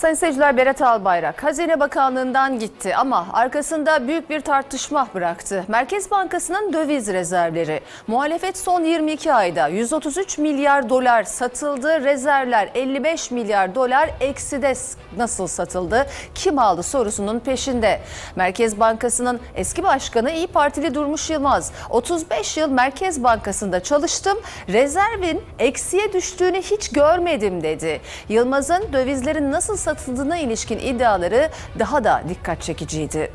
Sayın seyirciler Berat Albayrak Hazine Bakanlığı'ndan gitti ama arkasında büyük bir tartışma bıraktı. Merkez Bankası'nın döviz rezervleri. Muhalefet son 22 ayda 133 milyar dolar satıldı. Rezervler 55 milyar dolar ekside nasıl satıldı? Kim aldı sorusunun peşinde. Merkez Bankası'nın eski başkanı İyi Partili Durmuş Yılmaz. 35 yıl Merkez Bankası'nda çalıştım. Rezervin eksiye düştüğünü hiç görmedim dedi. Yılmaz'ın dövizlerin nasıl satıldığına ilişkin iddiaları daha da dikkat çekiciydi.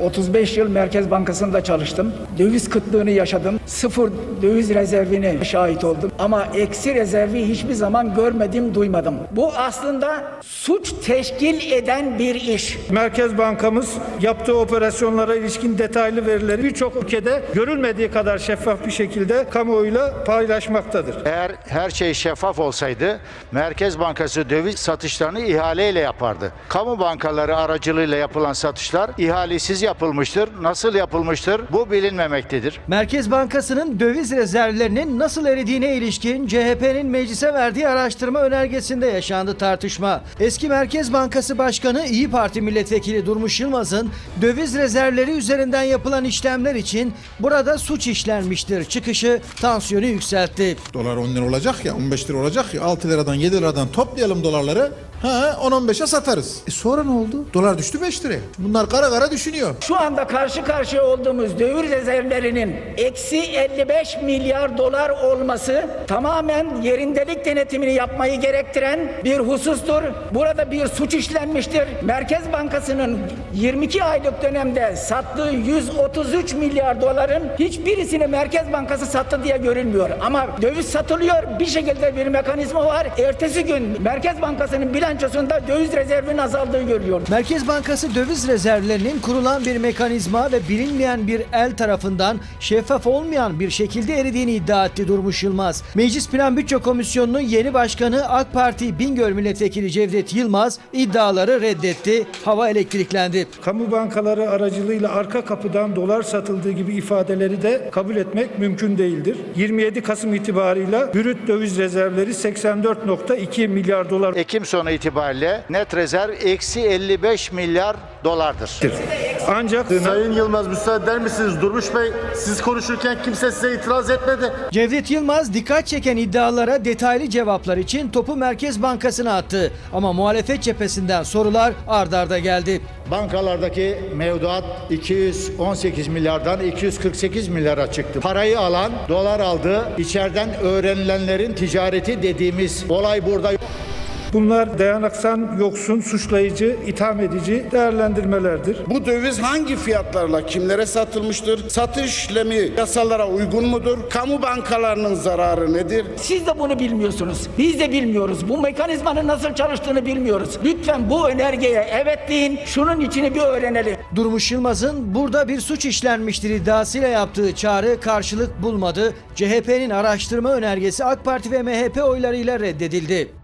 35 yıl Merkez Bankası'nda çalıştım. Döviz kıtlığını yaşadım. Sıfır döviz rezervine şahit oldum. Ama eksi rezervi hiçbir zaman görmedim, duymadım. Bu aslında suç teşkil eden bir iş. Merkez Bankamız yaptığı operasyonlara ilişkin detaylı verileri birçok ülkede görülmediği kadar şeffaf bir şekilde kamuoyuyla paylaşmaktadır. Eğer her şey şeffaf olsaydı Merkez Bankası döviz satışlarını ihaleyle yapardı. Kamu bankaları aracılığıyla yapılan satışlar ihalesiz yapılmıştır. Nasıl yapılmıştır bu bilinmemektedir. Merkez Bankası'nın döviz rezervlerinin nasıl eridiğine ilişkin CHP'nin meclise verdiği araştırma önergesinde yaşandı tartışma. Eski Merkez Bankası Başkanı İyi Parti Milletvekili Durmuş Yılmaz'ın döviz rezervleri üzerinden yapılan işlemler için burada suç işlenmiştir çıkışı tansiyonu yükseltti. Dolar 10 lira olacak ya 15 lira olacak ya 6 liradan 7 liradan toplayalım dolarları. Ha 10-15'e satarız. E sonra ne oldu? Dolar düştü 5 liraya. Bunlar kara kara düşünüyor. Şu anda karşı karşıya olduğumuz döviz rezervlerinin eksi 55 milyar dolar olması tamamen yerindelik denetimini yapmayı gerektiren bir husustur. Burada bir suç işlenmiştir. Merkez Bankası'nın 22 aylık dönemde sattığı 133 milyar doların hiçbirisini Merkez Bankası sattı diye görülmüyor. Ama döviz satılıyor. Bir şekilde bir mekanizma var. Ertesi gün Merkez Bankası'nın bilançosunda döviz rezervinin azaldığı görülüyor. Merkez Bankası döviz rezervlerinin kurulan bir mekanizma ve bilinmeyen bir el tarafından şeffaf olmayan bir şekilde eridiğini iddia etti Durmuş Yılmaz. Meclis Plan Bütçe Komisyonu'nun yeni başkanı AK Parti Bingöl Milletvekili Cevdet Yılmaz iddiaları reddetti. Hava elektriklendi. Kamu bankaları aracılığıyla arka kapıdan dolar satıldığı gibi ifadeleri de kabul etmek mümkün değildir. 27 Kasım itibarıyla brüt döviz rezervleri 84.2 milyar dolar Ekim sonu itibariyle net rezerv eksi 55 milyar dolardır. Ancak Sayın Yılmaz müsaade eder misiniz? Durmuş Bey siz konuşurken kimse size itiraz etmedi. Cevdet Yılmaz dikkat çeken iddialara detaylı cevaplar için topu Merkez Bankası'na attı. Ama muhalefet cephesinden sorular ard arda geldi. Bankalardaki mevduat 218 milyardan 248 milyara çıktı. Parayı alan dolar aldı. İçeriden öğrenilenlerin ticareti dediğimiz olay burada bunlar dayanaksan yoksun, suçlayıcı, itham edici değerlendirmelerdir. Bu döviz hangi fiyatlarla kimlere satılmıştır? Satış işlemi yasalara uygun mudur? Kamu bankalarının zararı nedir? Siz de bunu bilmiyorsunuz. Biz de bilmiyoruz. Bu mekanizmanın nasıl çalıştığını bilmiyoruz. Lütfen bu önergeye evet deyin. Şunun içini bir öğrenelim. Durmuş Yılmaz'ın burada bir suç işlenmiştir iddiasıyla yaptığı çağrı karşılık bulmadı. CHP'nin araştırma önergesi AK Parti ve MHP oylarıyla reddedildi.